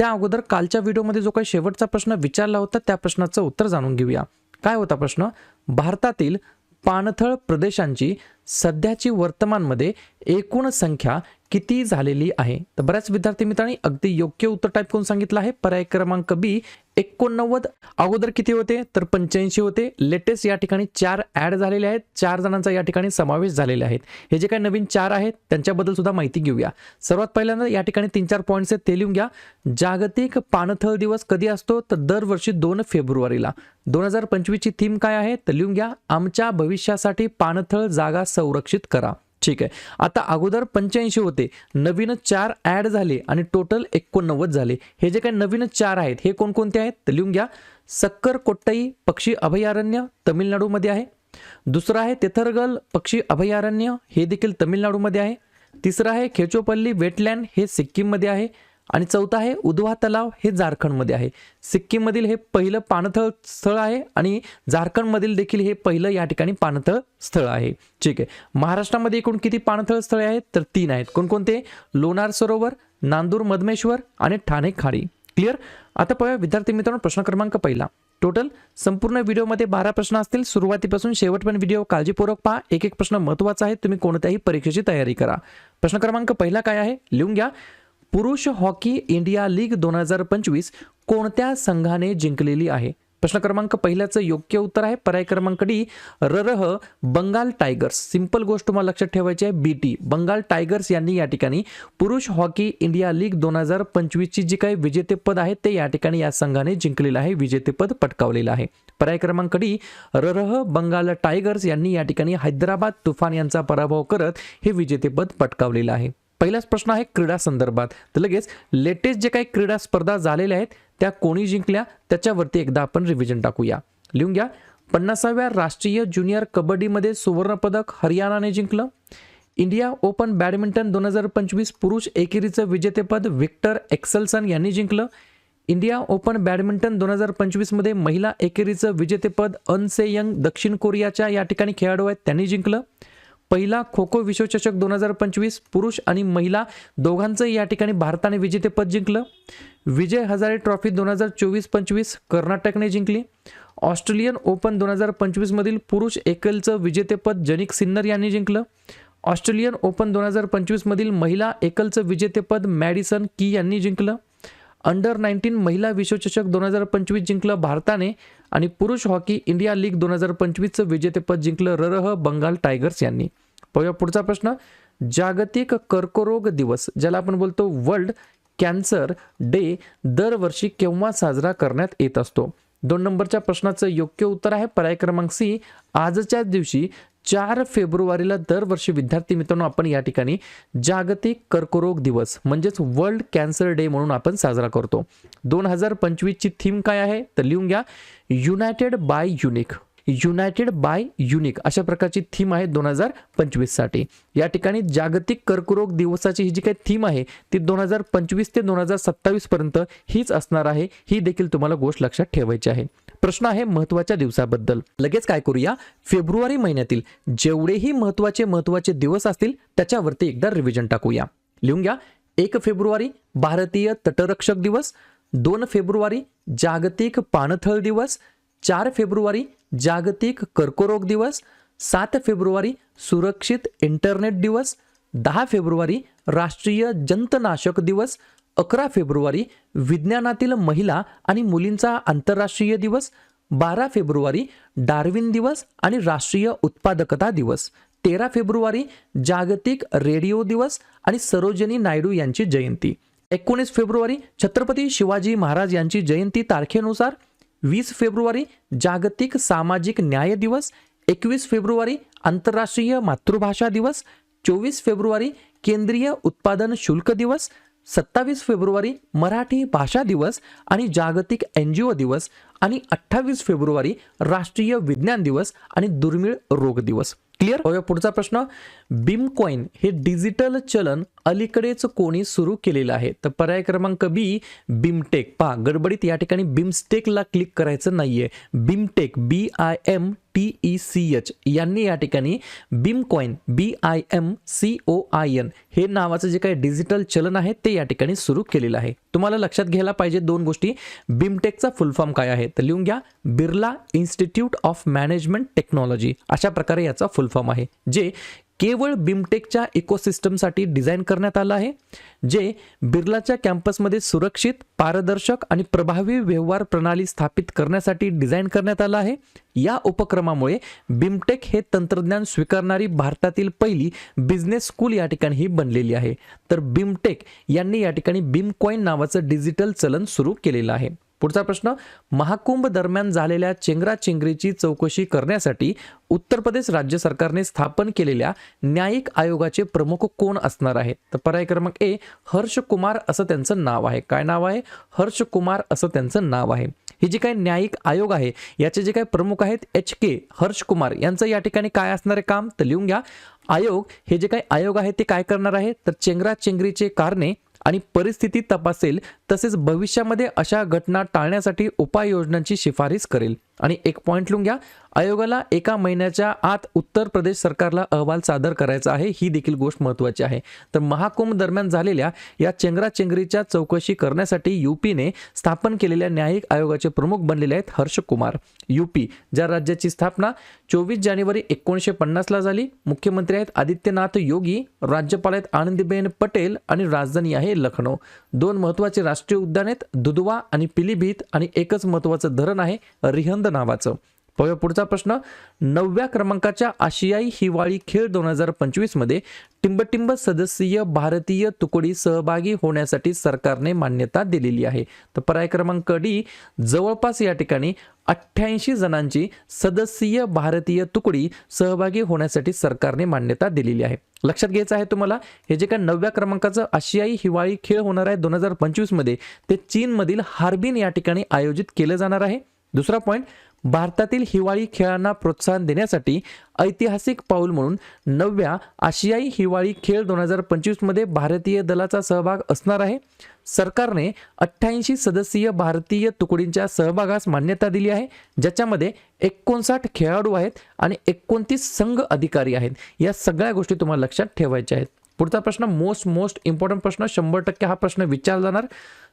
त्या अगोदर कालच्या व्हिडिओमध्ये जो काही शेवटचा प्रश्न विचारला होता त्या प्रश्नाचं उत्तर जाणून घेऊया. काय होता प्रश्न? भारतातील पाणथळ प्रदेशांची सध्याची वर्तमानमध्ये एकूण संख्या किती झालेली आहे? तर बऱ्याच विद्यार्थी मित्रांनी अगदी योग्य उत्तर टाईप करून सांगितलं आहे. पर्याय क्रमांक बी एकोणनव्वद अगोदर किती होते? तर पंच्याऐंशी होते. लेटेस्ट या ठिकाणी चार ॲड झालेले आहेत. चार जणांचा या ठिकाणी समावेश झालेले आहेत. हे जे काही नवीन चार आहेत त्यांच्याबद्दल सुद्धा माहिती घेऊया. सर्वात पहिल्यांदा या ठिकाणी तीन चार पॉईंट्स आहेत ते लिहून घ्या. जागतिक पाणथळ दिवस कधी असतो? तर दरवर्षी दोन फेब्रुवारीला. दोन हजार पंचवीसची थीम काय आहे? तर लिहून घ्या. आमच्या भविष्यासाठी पाणथळ जागा संरक्षित करा. ठीक आहे. आता अगोदर पंच्याऐंशी होते. नवीन चार ॲड झाले आणि टोटल एकोणनव्वद झाले. हे जे काही नवीन चार आहेत हे कोणकोणते आहेत? तर लिहून घ्या. सक्कर कोट्टई पक्षी अभयारण्य तमिळनाडूमध्ये आहे. दुसरं आहे तेथरगल पक्षी अभयारण्य हे देखील तमिळनाडूमध्ये आहे. तिसरं आहे खेचोपल्ली वेटलँड हे सिक्कीममध्ये आहे. आणि चौथं आहे उधवा तलाव हे झारखंडमध्ये आहे. सिक्कीममधील हे पहिलं पाणथळ स्थळ आहे आणि झारखंडमधील देखील हे पहिलं या ठिकाणी पाणथळ स्थळ आहे. ठीक आहे. महाराष्ट्रामध्ये एकूण किती पाणथळ स्थळे आहेत? तर तीन आहेत. कोणकोणते? लोणार सरोवर नांदूर मधमेश्वर आणि ठाणे खाडी. क्लिअर आता पाहूया विद्यार्थी मित्रांनो प्रश्न क्रमांक पहिला. टोटल संपूर्ण व्हिडिओमध्ये बारा प्रश्न असतील. सुरुवातीपासून शेवटपर्यंत व्हिडिओ काळजीपूर्वक पहा. एक एक प्रश्न महत्त्वाचा आहे तुम्ही कोणत्याही परीक्षेची तयारी करा. प्रश्न क्रमांक पहिला काय आहे? लिहून घ्या. पुरुष हॉकी इंडिया लीग दोन हजार पंचवीस कोणत्या संघाने जिंकलेली आहे? प्रश्न क्रमांक पहिल्याचं योग्य उत्तर आहे. पर्याय क्रमांक डी ररह बंगाल टायगर्स. सिंपल गोष्ट तुम्हाला लक्षात ठेवायची आहे बी टी बंगाल टायगर्स यांनी या ठिकाणी पुरुष हॉकी इंडिया लीग दोन हजार पंचवीसची जी काही विजेतेपद आहे ते या ठिकाणी या संघाने जिंकलेलं आहे विजेतेपद पटकावलेलं आहे. पर्याय क्रमांक डी ररह बंगाल टायगर्स यांनी या ठिकाणी हैदराबाद तुफान यांचा पराभव करत हे विजेतेपद पटकावलेलं आहे. पहिलाच प्रश्न आहे क्रीडा संदर्भात. तर लगेच लेटेस्ट जे काही क्रीडा स्पर्धा झालेल्या आहेत त्या कोणी जिंकल्या? त्याच्यावरती एकदा आपण रिव्हिजन टाकूया. लिहून घ्या. पन्नासाव्या राष्ट्रीय ज्युनियर कबड्डीमध्ये सुवर्णपदक हरियाणाने जिंकलं. इंडिया ओपन बॅडमिंटन दोन हजार पंचवीस पुरुष एकेरीचं विजेतेपद विक्टर एक्सलसन यांनी जिंकलं. इंडिया ओपन बॅडमिंटन दोन हजार पंचवीसमध्ये महिला एकेरीचं विजेतेपद अनसे यंग दक्षिण कोरियाच्या या ठिकाणी खेळाडू आहेत त्यांनी जिंकलं. पहिला खो खो विश्वचषक दोन हजार पंचवीस पुरुष आणि महिला दोघांचं या ठिकाणी भारताने विजेतेपद जिंकलं. विजय हजारे ट्रॉफी दोन हजार चोवीस पंचवीस कर्नाटकने जिंकली. ऑस्ट्रेलियन ओपन दोन हजार पंचवीसमधील पुरुष एकेलचं विजेतेपद जनिक सिन्नर यांनी जिंकलं. ऑस्ट्रेलियन ओपन दोन हजार पंचवीसमधील महिला एकलचं विजेतेपद मॅडिसन की यांनी जिंकलं. अंडर नाईन्टीन महिला विश्वचषक दोन हजार पंचवीस जिंकलं भारताने आणि पुरुष हॉकी इंडिया लीग दोन हजार पंचवीसचं विजेतेपद जिंकलं ररह बंगाल टायगर्स यांनी. पाहूया पुढचा प्रश्न. जागतिक कर्करोग दिवस ज्याला आपण बोलतो वर्ल्ड कॅन्सर डे दरवर्षी केव्हा साजरा करण्यात येत असतो? दोन नंबरच्या प्रश्नाचं योग्य उत्तर आहे. पर्याय क्रमांक सी आजच्याच दिवशी चार फेब्रुवारीला दरवर्षी विद्यार्थी मित्रांनो आपण या ठिकाणी जागतिक कर्करोग दिवस म्हणजेच वर्ल्ड कॅन्सर डे म्हणून आपण साजरा करतो. दोन हजार पंचवीसची थीम काय आहे? तर लिहून घ्या united by unique. United by unique अशा प्रकारची थीम आहे दोन हजार पंचवीससाठी. या ठिकाणी जागतिक कर्करोग दिवसाची ही जी काही थीम आहे ती दोन हजार पंचवीस ते दोन हजार सत्तावीस पर्यंत हीच असणार आहे. ही देखील तुम्हाला गोष्ट लक्षात ठेवायची आहे. प्रश्न आहे महत्त्वाच्या दिवसाबद्दल. लगेच काय करूया? फेब्रुवारी महिन्यातील जेवढेही महत्त्वाचे महत्त्वाचे दिवस असतील त्याच्यावरती एकदा रिव्हिजन टाकूया. लिहून घ्या. एक फेब्रुवारी भारतीय तटरक्षक दिवस दोन फेब्रुवारी जागतिक पाणथळ दिवस चार फेब्रुवारी जागतिक कर्करोग दिवस सात फेब्रुवारी सुरक्षित इंटरनेट दिवस दहा फेब्रुवारी राष्ट्रीय जंतनाशक दिवस अकरा फेब्रुवारी विज्ञानातील महिला आणि मुलींचा आंतरराष्ट्रीय दिवस बारा फेब्रुवारी डार्विन दिवस आणि राष्ट्रीय उत्पादकता दिवस तेरा फेब्रुवारी जागतिक रेडिओ दिवस आणि सरोजिनी नायडू यांची जयंती एकोणीस फेब्रुवारी छत्रपती शिवाजी महाराज यांची जयंती तारखेनुसार वीस फेब्रुवारी जागतिक सामाजिक न्याय दिवस एकवीस फेब्रुवारी आंतरराष्ट्रीय मातृभाषा दिवस चोवीस फेब्रुवारी केंद्रीय उत्पादन शुल्क दिवस सत्तावीस फेब्रुवारी मराठी भाषा दिवस आणि जागतिक एन जी ओ दिवस आणि अठ्ठावीस फेब्रुवारी राष्ट्रीय विज्ञान दिवस आणि दुर्मिळ रोग दिवस. क्लिअर होय पुढचा प्रश्न. बिमकॉईन हे डिजिटल चलन अलीकडेच कोणी सुरू केलेलं आहे. तर पर्याय क्रमांक बी बिमटेक पहा गडबडीत या ठिकाणी बिमस्टेकला क्लिक करायचं नाहीये. BIMTECH B I M T E C H यांनी या ठिकाणी BIMCOIN B I M C O I N हे नावाचं जे काही डिजिटल चलन आहे ते या ठिकाणी सुरू केलेलं आहे. तुम्हाला लक्षात घ्यायला पाहिजे दोन गोष्टी. बिमटेकचा फुल फॉर्म काय आहे? तर लिहून घ्या Birla institute of management technology. अशा प्रकारे याचा फुल फॉर्म आहे. जे केवळ बिमटेकच्या इकोसिस्टमसाठी डिझाईन करण्यात आलं आहे जे बिर्लाच्या कॅम्पसमध्ये सुरक्षित पारदर्शक आणि प्रभावी व्यवहार प्रणाली स्थापित करण्यासाठी डिझाईन करण्यात आलं आहे. या उपक्रमामुळे बिमटेक हे तंत्रज्ञान स्वीकारणारी भारतातील पहिली बिझनेस स्कूल या ठिकाणी ही बनलेली आहे. तर बिमटेक यांनी या ठिकाणी बिमकॉईन नावाचं डिजिटल चलन सुरू केलेलं आहे. पुढचा प्रश्न महाकुंभ दरम्यान झालेल्या चेंगराचेंगरीची चौकशी करण्यासाठी उत्तर प्रदेश राज्य सरकारने स्थापन केलेल्या न्यायिक आयोगाचे प्रमुख कोण असणार आहे? तर पर्याय क्रमांक ए हर्ष कुमार असं त्यांचं नाव आहे. काय नाव आहे? हर्ष कुमार असं त्यांचं नाव आहे. हे जे काही न्यायिक आयोग आहे याचे जे काही प्रमुख आहेत एच के हर्ष कुमार यांचं या ठिकाणी काय असणारे काम? तर लिहून घ्या. आयोग हे जे काही आयोग आहे ते काय करणार आहे? तर चेंगराचेंगरीचे कारणे आणि परिस्थिती तपासेल तसेच भविष्यामध्ये अशा घटना टाळण्यासाठी उपाययोजनांची शिफारस करेल. आणि एक पॉईंट लिहून घ्या. आयोगाला एका महिन्याच्या आत उत्तर प्रदेश सरकारला अहवाल सादर करायचा आहे ही देखील गोष्ट महत्त्वाची आहे. तर महाकुंभ दरम्यान झालेल्या या चेंगराचेंगरीच्या चौकशी करण्यासाठी युपीने स्थापन केलेल्या न्यायिक आयोगाचे प्रमुख बनलेले आहेत हर्ष कुमार. युपी ज्या राज्याची स्थापना चोवीस जानेवारी एकोणीसशे पन्नासला झाली मुख्यमंत्री आहेत आदित्यनाथ योगी राज्यपाल आहेत आनंदीबेन पटेल आणि राजधानी आहे लखनौ. दोन महत्त्वाचे राष्ट्रीय उद्यान आहेत दुधवा आणि पिलीभीत आणि एकच महत्त्वाचं धरण आहे रिहंद नावाचं? पाहूया पुढचा प्रश्न. नवव्या क्रमांकाच्या आशियाई हिवाळी खेळ दोन हजार पंचवीसमध्ये टिंबटिंब सदस्यीय भारतीय तुकडी सहभागी होण्यासाठी सरकारने मान्यता दिलेली आहे. तर पर्याय क्रमांक डी जवळपास या ठिकाणी अठ्ठ्याऐंशी जणांची सदस्यीय भारतीय तुकडी सहभागी होण्यासाठी सरकारने मान्यता दिलेली आहे. लक्षात घ्यायचं आहे तुम्हाला हे जे काय नवव्या क्रमांकाचं आशियाई हिवाळी खेळ होणार आहे दोन हजार पंचवीसमध्ये ते चीनमधील हार्बिन या ठिकाणी आयोजित केलं जाणार आहे. दुसरा पॉईंट भारतातील हिवाळी खेळांना प्रोत्साहन देण्यासाठी ऐतिहासिक पाऊल म्हणून नवव्या आशियाई हिवाळी खेळ दोन हजार पंचवीसमध्ये भारतीय दलाचा सहभाग असणार आहे. सरकारने अठ्ठ्याऐंशी सदस्यीय भारतीय तुकडींच्या सहभागास मान्यता दिली आहे ज्याच्यामध्ये एकोणसाठ खेळाडू आहेत आणि एकोणतीस संघ अधिकारी आहेत. या सगळ्या गोष्टी तुम्हाला लक्षात ठेवायच्या आहेत. पुढचा प्रश्न मोस्ट मोस्ट इम्पॉर्टंट प्रश्न शंभर टक्के हा प्रश्न विचारला जाणार.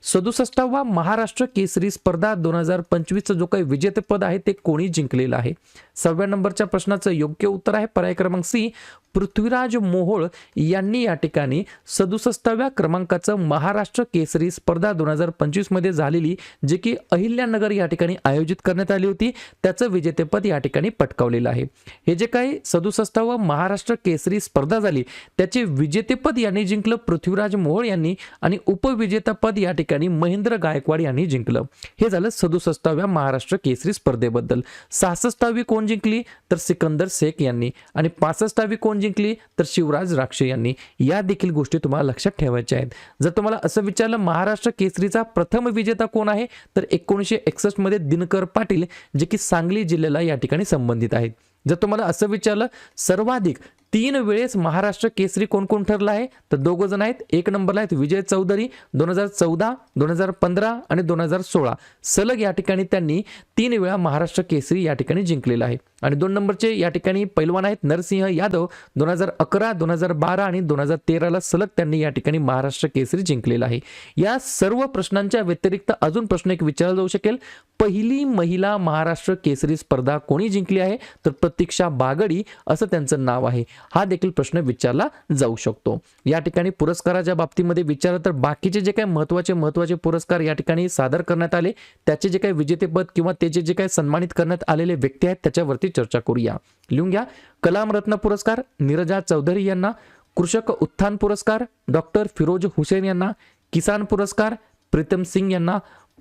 सदुसष्टावा महाराष्ट्र केसरी स्पर्धा दोन हजार पंचवीसचं जो काही विजेतेपद आहे ते कोणी जिंकलेलं आहे? सहाव्या नंबरच्या प्रश्नाचं योग्य उत्तर आहे पर्याय क्रमांक सी पृथ्वीराज मोहोळ यांनी या ठिकाणी सदुसष्टाव्या क्रमांकाचं महाराष्ट्र केसरी स्पर्धा दोन हजार पंचवीसमध्ये झालेली जे की अहिल्यानगर या ठिकाणी आयोजित करण्यात आली होती. त्याचं विजेतेपद या ठिकाणी पटकावलेलं आहे. हे जे काही सदुसष्टावं महाराष्ट्र केसरी स्पर्धा झाली त्याचे विजेतेपद यांनी जिंकलं पृथ्वीराज मोहोळ यांनी आणि उपविजेतापद या ठिकाणी महेंद्र गायकवाड यांनी जिंकलं. हे झालं सदुसष्टाव्या महाराष्ट्र केसरी स्पर्धेबद्दल. सहासष्टावी कोण जिंकली? तर सिकंदर शेख यांनी. आणि पासष्टावी कोण जिंकली? तर शिवराज राक्षे यांनी. या देखील गोष्टी तुम्हाला लक्षात ठेवायच्या आहेत. जर तुम्हाला असं विचारलं महाराष्ट्र केसरीचा प्रथम विजेता कोण आहे? तर एकोणीसशे एकसष्टमध्ये दिनकर पाटील जे की सांगली जिल्ह्याला या ठिकाणी संबंधित आहेत. जर तुम्हाला असं विचारलं सर्वाधिक तीन वेळेस महाराष्ट्र केसरी कोण कोण ठरला आहे? तर दोघं जण आहेत. एक नंबरला आहेत विजय चौधरी दोन हजार चौदा दोन हजार पंधरा आणि दोन हजार सोळा. सलग या ठिकाणी त्यांनी तीन वेळा महाराष्ट्र केसरी या ठिकाणी जिंकलेला आहे. आणि दोन नंबरचे या ठिकाणी पैलवान आहेत नरसिंह यादव. दोन हजार अकरा दोन हजार बारा आणि दोन हजार तेराला सलग त्यांनी या ठिकाणी महाराष्ट्र केसरी जिंकलेला आहे. या सर्व प्रश्नांच्या व्यतिरिक्त अजून प्रश्न एक विचारला जाऊ शकेल. पहिली महिला महाराष्ट्र केसरी स्पर्धा कोणी जिंकली आहे? तर प्रतीक्षा बागडी असं त्यांचं नाव आहे. हा देखील प्रश्न विचारला जाऊ शकतो. या ठिकाणी पुरस्काराच्या बाबतीमध्ये विचारलं तर बाकीचे जे काही महत्त्वाचे महत्त्वाचे पुरस्कार या ठिकाणी सादर करण्यात आले त्याचे जे काही विजेतेपद किंवा त्याचे जे काही सन्मानित करण्यात आलेले व्यक्ती आहेत त्याच्यावरती चर्चा करूया. लिहून घ्या. कलाम रत्न पुरस्कार, नीरजा चौधरी यांना. कृषक उत्थान पुरस्कार, डॉक्टर फिरोज हुसेन यांना. किसान पुरस्कार, प्रीतम सिंग यांना.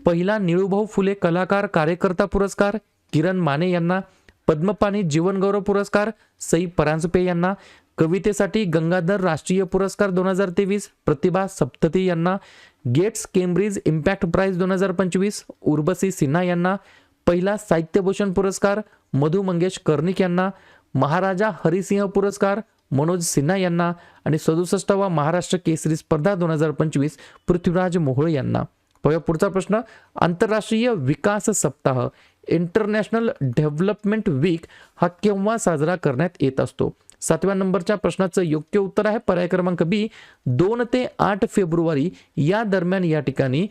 पहिला निळूभाऊ फुले कलाकार, कार्यकर्ता पुरस्कार, किरण माने यांना. पद्मपाणी जीवनगौरव पुरस्कार, सई परांजपे यांना. कवितेसाठी गंगाधर राष्ट्रीय पुरस्कार दोन हज़ार तेवीस, प्रतिभा सप्तती यांना. गेट्स केम्ब्रिज इम्पॅक्ट प्राइज दोन हज़ार पंचवीस, उर्वशी सिन्हा यांना. पहिला साहित्यभूषण पुरस्कार मधु मंगेश कर्णिक यांना महाराजा हरिसिंह पुरस्कार मनोज सिन्हा यांना आणि सदुसष्टावा महाराष्ट्र केसरी स्पर्धा दोन हजार पंचवीस पृथ्वीराज मोहोळ यांना. पाहूया पुढचा प्रश्न आंतरराष्ट्रीय विकास सप्ताह इंटरनॅशनल डेव्हलपमेंट वीक हा केव्हा साजरा करण्यात येत असतो? सातव्या नंबरच्या प्रश्नाचं योग्य उत्तर आहे. पर्याय क्रमांक बी दोन ते आठ फेब्रुवारी या दरम्यान या ठिकाणी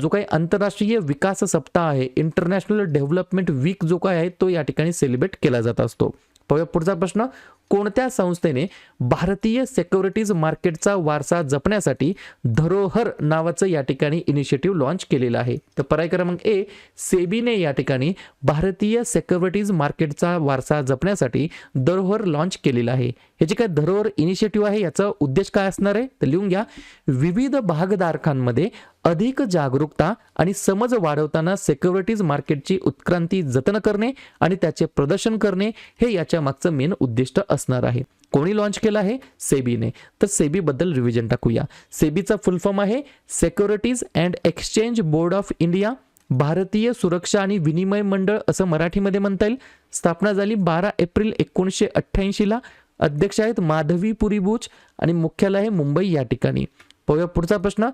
जो काही आंतरराष्ट्रीय विकास सप्ताह आहे इंटरनॅशनल डेव्हलपमेंट वीक जो काय आहे तो या ठिकाणी सेलिब्रेट केला जात असतो. पाहूया पुढचा प्रश्न. कोणत्या संस्थेने भारतीय सेक्युरिटीज मार्केटचा वारसा जपण्यासाठी धरोहर नावाचं या ठिकाणी इनिशिएटिव्ह लॉन्च केलेलं आहे? तर पर्याय क्रमांक ए सेबीने या ठिकाणी भारतीय सेक्युरिटीज मार्केटचा वारसा जपण्यासाठी धरोहर लॉन्च केलेला आहे. हे जे काय धरोहर इनिशिएटिव्ह आहे याचा उद्देश काय असणार आहे? तर लिहून घ्या. विविध भागधारकांमध्ये अधिक जागरूकता आणि समज वाढवताना सेक्युरिटीज मार्केटची उत्क्रांती जतन करणे आणि त्याचे प्रदर्शन करणे हे याच्या मागचं मेन उद्दिष्ट असणार आहे. कोणी लॉन्च केलं आहे? सेबीने. तर सेबीबद्दल रिव्हिजन टाकूया. सेबीचा फुल फॉर्म आहे securities and exchange board of India भारतीय सुरक्षा आणि विनिमय मंडळ असं मराठीमध्ये म्हणता येईल. स्थापना झाली बारा एप्रिल एकोणीसशे अठ्ठ्याऐंशीला अध्यक्ष आहेत माधवी पुरीबुच आणि मुख्यालय आहे मुंबई या ठिकाणी. पाहूया पुढचा प्रश्न.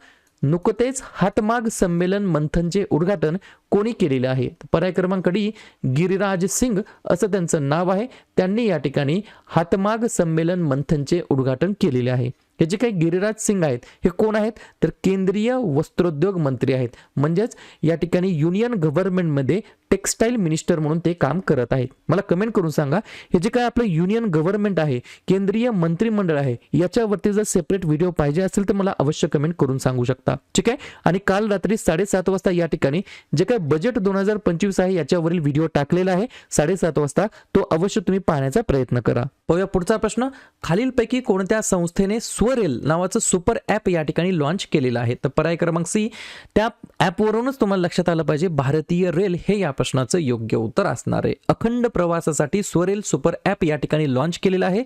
नुकतेच हातमाग संमेलन मंथनचे उद्घाटन कोणी केलेले आहे? तर पर्याय क्रमांक डी गिरिराज सिंग असं त्यांचं नाव आहे. त्यांनी या ठिकाणी हातमाग संमेलन मंथनचे उद्घाटन केलेले आहे. हे जे काही गिरिराज सिंग आहेत हे कोण आहेत? तर केंद्रीय वस्त्रोद्योग मंत्री आहेत. म्हणजेच या ठिकाणी युनियन गव्हर्नमेंटमध्ये टेक्स्टाईल मिनिस्टर म्हणून ते काम करत आहेत. मला कमेंट करून सांगा हे जे काय आपलं युनियन गव्हर्नमेंट आहे केंद्रीय मंत्रिमंडळ आहे याच्यावरती जर सेपरेट व्हिडिओ पाहिजे असेल तर मला अवश्य कमेंट करून सांगू शकता. ठीक आहे? आणि काल रात्री साडेसात वाजता या ठिकाणी जे काय बजेट दोन हजार पंचवीस आहे याच्यावरील व्हिडिओ टाकलेला आहे. साडेसात वाजता तो अवश्य तुम्ही पाहण्याचा प्रयत्न करा. पाहूया पुढचा प्रश्न. खालीलपैकी कोणत्या संस्थेने स्वरेल नावाचं सुपर ॲप या ठिकाणी लॉन्च केलेलं आहे? तर पर्याय क्रमांक सी त्या ॲपवरूनच तुम्हाला लक्षात आलं पाहिजे भारतीय रेल हे या प्रश्नाचं योग्य उत्तर असणार आहे. अखंड प्रवासासाठी स्वरेल सुपर ॲप या ठिकाणी लॉन्च केलेला आहे.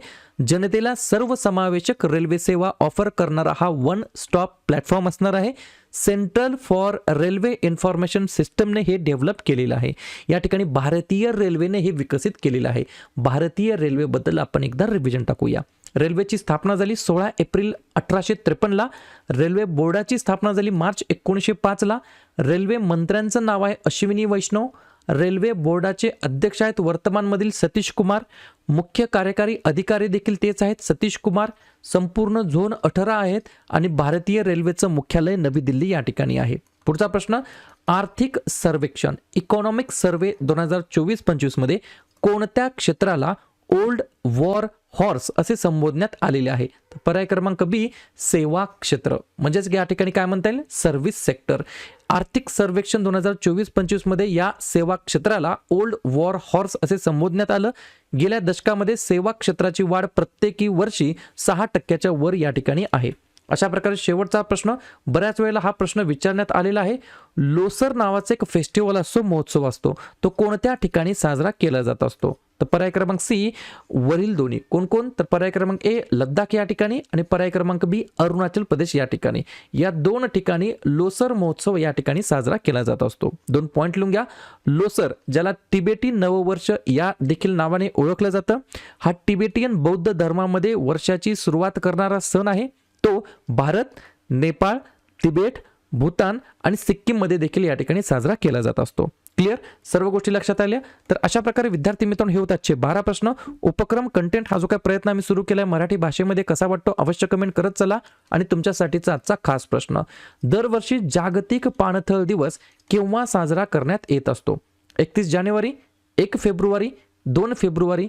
जनतेला सर्वसमावेशक रेल्वे सेवा ऑफर करणारा हा वन स्टॉप प्लॅटफॉर्म असणार आहे. सेंट्रल फॉर रेल्वे इन्फॉर्मेशन सिस्टमने हे डेव्हलप केलेलं आहे. या ठिकाणी भारतीय रेल्वेने हे विकसित केलेलं आहे. भारतीय रेल्वेबद्दल आपण एकदा रिव्हिजन टाकूया. रेल्वेची स्थापना झाली सोळा एप्रिल अठराशे त्रेपन्नला. रेल्वे बोर्डाची स्थापना झाली मार्च एकोणीसशे पाचला. रेल्वे मंत्र्यांचं नाव आहे अश्विनी वैष्णव. रेल्वे बोर्डाचे अध्यक्ष आहेत वर्तमानमधील सतीश कुमार. मुख्य कार्यकारी अधिकारी देखील तेच आहेत. सतीश कुमार संपूर्ण झोन अठरा आहेत आणि भारतीय रेल्वेचं मुख्यालय नवी दिल्ली या ठिकाणी आहे. पुढचा प्रश्न आर्थिक सर्वेक्षण इकॉनॉमिक सर्वे दोन हजार चोवीस पंचवीसमध्ये कोणत्या क्षेत्राला ओल्ड वॉर हॉर्स असे संबोधण्यात आलेले आहे. पर्याय क्रमांक बी सेवा क्षेत्र. म्हणजेच या ठिकाणी काय म्हणता येईल? Service sector. आर्थिक सर्वेक्षण दोन हजार चोवीस पंचवीसमध्ये या सेवा क्षेत्राला ओल्ड वॉर हॉर्स असे संबोधण्यात आलं. गेल्या दशकामध्ये सेवा क्षेत्राची वाढ प्रत्येकी वर्षी सहा टक्क्याच्या वर या ठिकाणी आहे. अशा प्रकारे शेवटचा प्रश्न बऱ्याच वेळेला हा प्रश्न विचारण्यात आलेला आहे. लोसर नावाचा एक फेस्टिवल असतो महोत्सव असतो. तो कोणत्या ठिकाणी साजरा केला जात असतो? तर पर्याय क्रमांक सी वरील दोन्ही. कोण कोण? तर पर्याय क्रमांक ए लद्दाख या ठिकाणी आणि पर्याय क्रमांक बी अरुणाचल प्रदेश या ठिकाणी. या दोन ठिकाणी लोसर महोत्सव या ठिकाणी साजरा केला जात असतो. दोन पॉईंट लिहून घ्या. लोसर ज्याला तिबेटी नववर्ष या देखील नावाने ओळखलं जातं. हा तिबेटियन बौद्ध धर्मामध्ये वर्षाची सुरुवात करणारा सण आहे. तो भारत नेपाळ तिबेट भूतान आणि सिक्कीममध्ये देखील या ठिकाणी साजरा केला जात असतो. क्लिअर सर्व गोष्टी लक्षात आल्या? तर अशा प्रकारे विद्यार्थी मित्रांनो हे होत आजचे बारा प्रश्न. उपक्रम कंटेंट हा जो काही प्रयत्न आम्ही सुरू केलाय मराठी भाषेमध्ये कसा वाटतो अवश्य कमेंट करत चला. आणि तुमच्यासाठीचा आजचा खास प्रश्न. दरवर्षी जागतिक पाणथळ दिवस केव्हा साजरा करण्यात येत असतो? एकतीस जानेवारी एक फेब्रुवारी दोन फेब्रुवारी